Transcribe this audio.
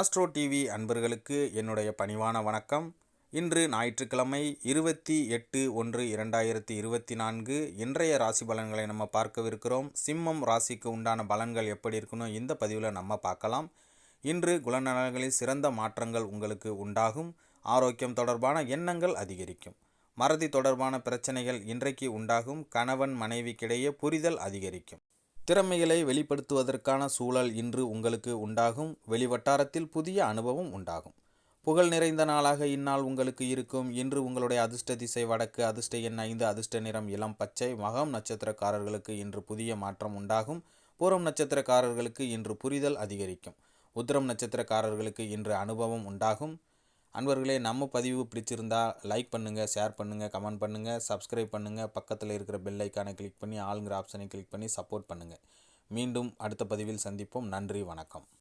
Astro TV அன்பர்களுக்கு என்னுடைய பணிவான வணக்கம். இன்று ஞாயிற்றுக்கிழமை இருபத்தி எட்டு ஒன்று இரண்டாயிரத்தி இருபத்தி நான்கு இன்றைய ராசி பலன்களை நம்ம பார்க்கவிருக்கிறோம். சிம்மம் ராசிக்கு உண்டான பலன்கள் எப்படி இருக்கணும் இந்த பதிவில் நம்ம பார்க்கலாம். இன்று குலநலன்களில் சிறந்த மாற்றங்கள் உங்களுக்கு உண்டாகும். ஆரோக்கியம் தொடர்பான எண்ணங்கள் அதிகரிக்கும். மறதி தொடர்பான பிரச்சனைகள் இன்றைக்கு உண்டாகும். கணவன் மனைவிக்கிடையே புரிதல் அதிகரிக்கும். திறமைகளை வெளிப்படுத்துவதற்கான சூழல் இன்று உங்களுக்கு உண்டாகும். வெளிவட்டாரத்தில் புதிய அனுபவம் உண்டாகும். புகழ் நிறைந்த நாளாக இந்நாள் உங்களுக்கு இருக்கும். இன்று உங்களுடைய அதிர்ஷ்ட திசை வடக்கு அதிர்ஷ்ட எண் ஐந்து அதிர்ஷ்ட நிறம் இளம் பச்சை மகம் நட்சத்திரக்காரர்களுக்கு இன்று புதிய மாற்றம் உண்டாகும். பூரம் நட்சத்திரக்காரர்களுக்கு இன்று புரிதல் அதிகரிக்கும். உத்திரம் நட்சத்திரக்காரர்களுக்கு இன்று அனுபவம் உண்டாகும். அன்பர்களே நம்ம பதிவு பிடிச்சிருந்தால் லைக் பண்ணுங்கள் ஷேர் பண்ணுங்கள் கமெண்ட் பண்ணுங்கள் சப்ஸ்கிரைப் பண்ணுங்கள் பக்கத்தில் இருக்கிற பெல் ஐக்கானை கிளிக் பண்ணி ஆளுங்கிற ஆப்ஷனை கிளிக் பண்ணி சப்போர்ட் பண்ணுங்கள் மீண்டும் அடுத்த பதிவில் சந்திப்போம். நன்றி வணக்கம்.